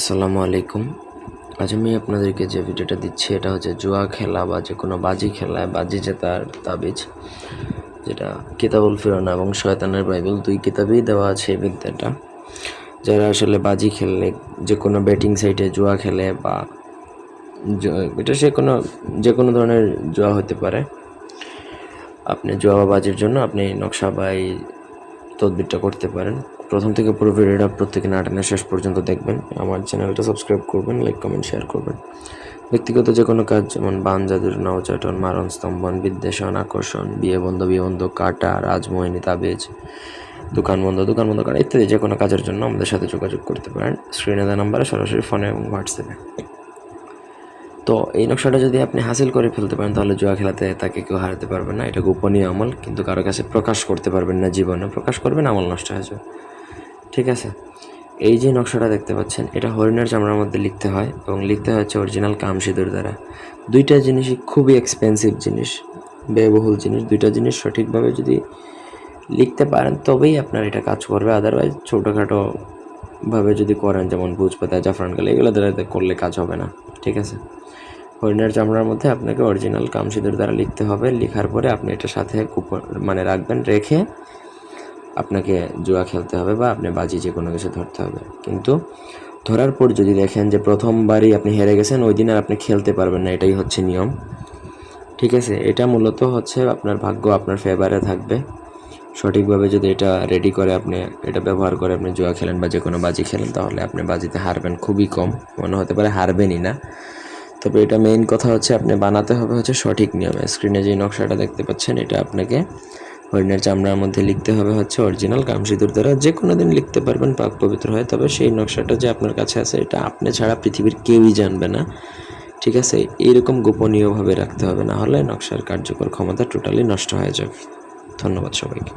আসসালামু আলাইকুম। আজ আমি আপনাদেরকে যে ভিডিওটা দিচ্ছি, এটা হচ্ছে জুয়া খেলা বা যে কোনো বাজি খেলায় বাজি জেতার তাবিজ, যেটা কিতাবুল ফিরোনা এবং শয়তানের বাইবেল দুই কিতাবেই দেওয়া আছে এই বিদ্যাটা। যারা আসলে বাজি খেললে যে কোনো ব্যাটিং সাইটে জুয়া খেলে বা এটা সে কোনো যে কোনো ধরনের জুয়া হতে পারে। আপনি জুয়া বা বাজির জন্য আপনি নকশা বা এই তদবিরটা করতে পারেন। প্রথম থেকে পুরো ভিডিওটা প্রত্যেকে না শেষ পর্যন্ত দেখবেন। আমার চ্যানেলটা সাবস্ক্রাইব করবেন লাইক কমেন্ট শেয়ার করবেন। ব্যক্তিগত যে কোনো কাজ যেমন বান জাদুর নৌচাটন মারণ স্তম্ভন, বিদ্বেষণ, আকর্ষণ, বিয়ে বন্ধ বিয়ে বন্ধ, কাটা, রাজমোহিনী, তাবিজ, দোকান বন্ধ দোকান বন্ধ করা ইত্যাদি যে কোনো কাজের জন্য আমাদের সাথে যোগাযোগ করতে পারেন। স্ক্রিনে দেওয়া নাম্বারে সরাসরি ফোনে এবং হোয়াটসঅ্যাপে তো এই নকশাটা যদি আপনি হাসিল করে ফেলতে পারেন, তাহলে জুয়া খেলাতে তাকে কেউ হারাতে পারবে না। এটা গোপনীয় আমল, কিন্তু কারও কাছে প্রকাশ করতে পারবেন না জীবনে। প্রকাশ করবেন, আমল নষ্ট হয়ে যাবে। ঠিক আছে? এই যে নকশাটা দেখতে পাচ্ছেন, এটা হরিণের চামড়ার মধ্যে লিখতে হয় এবং লিখতে হচ্ছে অরিজিনাল কাম সিঁদুর দ্বারা। দুইটা জিনিসই খুবই এক্সপেন্সিভ জিনিস, ব্যয়বহুল জিনিস। দুইটা জিনিস সঠিকভাবে যদি লিখতে পারেন, তবেই আপনার এটা কাজ করবে। আদারওয়াইজ ছোটোখাটো ভাবে যদি করেন, যেমন ভুজ পাতা জাফরান কালি এগুলো দ্বারা করলে কাজ হবে না, ঠিক আছে? হরিণের চামড়ার মধ্যে আপনাকে অরিজিনাল কামসিদের দ্বারা লিখতে হবে। লেখার পরে আপনি এটা সাথে কুপন মানে রাখবেন, রেখে আপনাকে জুয়া খেলতে হবে বা আপনি বাজি যে কোনো কিছু ধরতে হবে। কিন্তু ধরার পর যদি দেখেন যে প্রথমবারই আপনি হেরে গেছেন, ওই দিন আর আপনি খেলতে পারবেন না, এটাই হচ্ছে নিয়ম। ঠিক আছে? এটা মূলত হচ্ছে আপনার ভাগ্য আপনার ফেভারে থাকবে। সঠিকভাবে যদি এটা রেডি করে আপনি, এটা ব্যবহার করে আপনি জুয়া খেলেন বা যে কোনো বাজি খেলেন, তাহলে আপনি বাজিতে হারবেন খুবই কম। মনে হতে পারে হারবেনই না। তবে এটা মেইন কথা হচ্ছে, আপনি বানাতে হবে হচ্ছে সঠিক নিয়মে। স্ক্রিনে যে নকশাটা দেখতে পাচ্ছেন, এটা আপনাকে হরিণের চামড়ার মধ্যে লিখতে হবে হচ্ছে অরিজিনাল কামসিঁদুর দ্বারা যে কোনো দিন লিখতে পারবেন, পাক পবিত্র হয়। তবে সেই নকশাটা যে আপনার কাছে আছে, এটা আপনি ছাড়া পৃথিবীর কেউই জানবে না। ঠিক আছে? এরকম গোপনীয়ভাবে রাখতে হবে, না হলে নকশার কার্যকর ক্ষমতা টোটালি নষ্ট হয়ে যাবে। ধন্যবাদ সবাইকে।